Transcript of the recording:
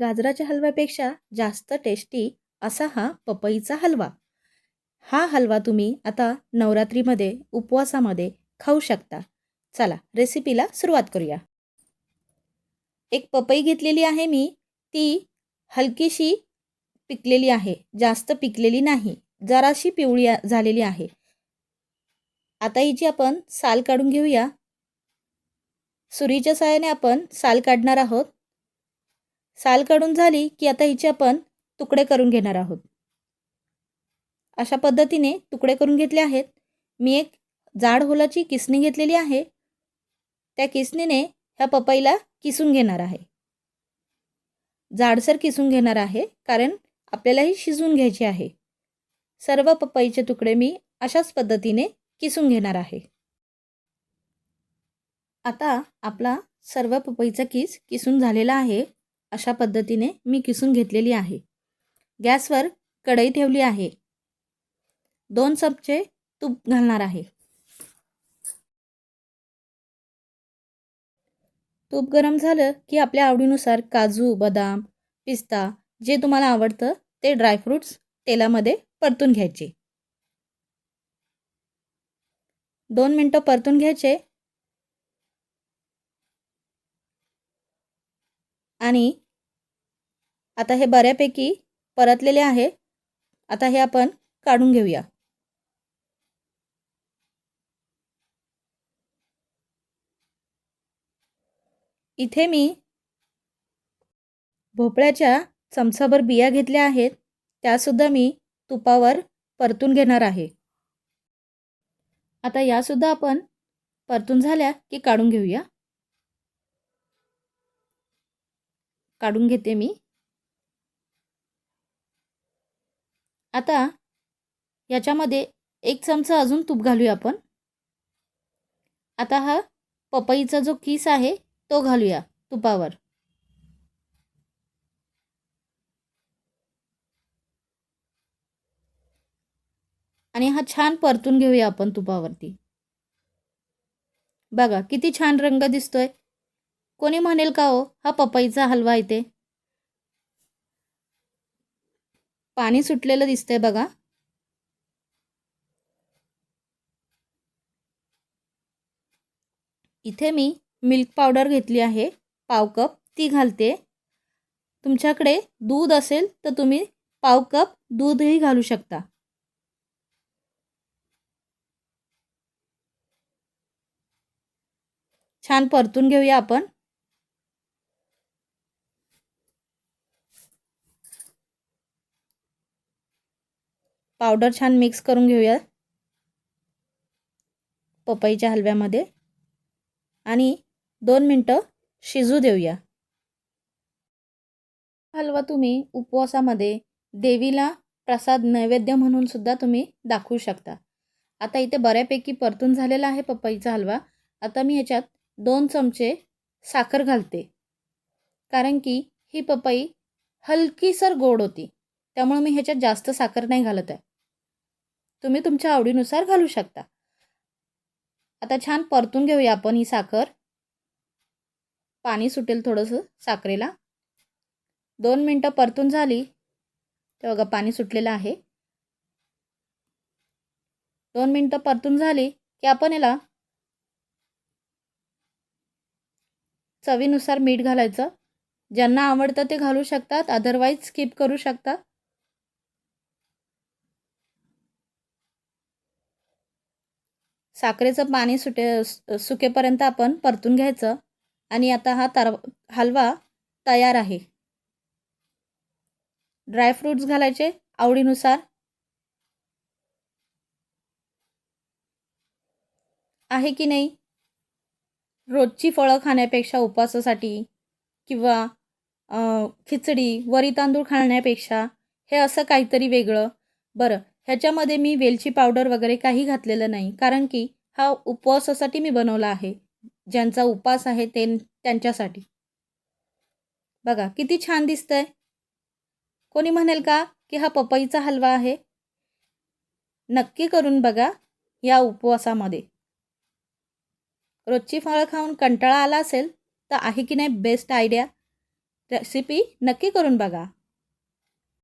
गाजराच्या हलव्यापेक्षा जास्त टेस्टी असा हा पपईचा हलवा. हा हलवा तुम्ही आता नवरात्रीमध्ये उपवासामध्ये खाऊ शकता. चला रेसिपीला सुरुवात करूया. एक पपई घेतलेली आहे मी. ती हलकीशी पिकलेली आहे. जास्त पिकलेली नाही. जराशी पिवळी झालेली आहे. आता हिची आपण साल काढून घेऊया. सुरीच्या साहाय्याने आपण साल काढणार आहोत. साल काढून झाली की आता हिचे आपण तुकडे करून घेणार आहोत. अशा पद्धतीने तुकडे करून घेतले आहेत. मी एक जाड होलाची किसणी घेतलेली आहे. त्या किसणीने ह्या पपईला किसून घेणार आहे. जाडसर किसून घेणार आहे कारण आपल्याला ही शिजवून घ्यायची आहे. सर्व पपईचे तुकडे मी अशाच पद्धतीने किसून घेणार आहे. आता आपला सर्व पपईचा किस किसून झालेला आहे. अशा पद्धतीने मी किसून घेतलेली आहे. गॅसवर कढई ठेवली आहे. दोन चमचे तूप घालणार आहे. तूप गरम झालं की आपल्या आवडीनुसार काजू बदाम पिस्ता जे तुम्हाला आवडतं ते ड्रायफ्रूट्स तेलामध्ये परतून घ्यायचे. दोन मिनटं परतून घ्यायचे. आणि आता हे बऱ्यापैकी परतलेले आहे. आता हे आपण काढून घेऊया. इथे मी भोपळ्याच्या चमचाभर बिया घेतल्या आहेत. त्यासुद्धा मी तुपावर परतून घेणार आहे. आता यासुद्धा आपण परतून झाल्या की काढून घेऊया. काढून घेते मी. आता याच्यामध्ये एक चमचा अजून तूप घालूया आपण. आता हा पपईचा जो किस आहे तो घालूया तुपावर. आणि हा छान परतून घेऊया आपण तुपावरती. बघा किती छान रंग दिसतोय. कोणी म्हणेल का हो हा पपईचा हलवा इथे? पाणी सुटलेलं दिसतंय बघा. इथे मी मिल्क पावडर घेतली आहे पाव कप ती घालते. तुमच्याकडे दूध असेल तर तुम्ही पाव कप दूधही घालू शकता. छान परतून घेऊया आपण. पावडर छान मिक्स करून घेऊया. पपईच्या हलव्यामध्ये. आणि दोन मिनटं शिजू देऊया. हलवा तुम्ही उपवासामध्ये देवीला प्रसाद नैवेद्य म्हणून सुद्धा तुम्ही दाखवू शकता. आता इथे बऱ्यापैकी परतून झालेला आहे पपईचा हलवा. आता मी याच्यात दोन चमचे साखर घालते. कारण की ही पपई हलकीसर गोड होती. त्यामुळे मी ह्याच्यात जास्त साखर नाही घालत आहे. तुम्ही तुमच्या आवडीनुसार घालू शकता. आता छान परतून घेऊया आपण ही साखर. पाणी सुटेल थोडंसं साखरेला. दोन मिनटं परतून झाली. ते बघा पाणी सुटलेलं आहे. दोन मिनटं परतून झाली की आपण याला चवीनुसार मीठ घालायचं. ज्यांना आवडतं ते घालू शकतात अदरवाईज स्किप करू शकता. साखरेचं पाणी सुटे सुकेपर्यंत आपण परतून घ्यायचं. आणि आता हा तर हलवा तयार आहे. ड्रायफ्रूट्स घालायचे आवडीनुसार. आहे की नाही? रोजची फळं खाण्यापेक्षा उपवासासाठी किंवा खिचडी वरी तांदूळ खाण्यापेक्षा हे असं काहीतरी वेगळं. बरं ह्याच्यामध्ये मी वेलची पावडर वगैरे काही घातलेलं नाही कारण की हा उपवासासाठी मी बनवला आहे. ज्यांचा उपास आहे ते त्यांच्यासाठी. बघा किती छान दिसतंय. कोणी म्हणेल का की हा पपईचा हलवा आहे? नक्की करून बघा या उपवासामध्ये. रोजची फळं खाऊन कंटाळा आला असेल तर आहे की नाही बेस्ट आयडिया. रेसिपी नक्की करून बघा.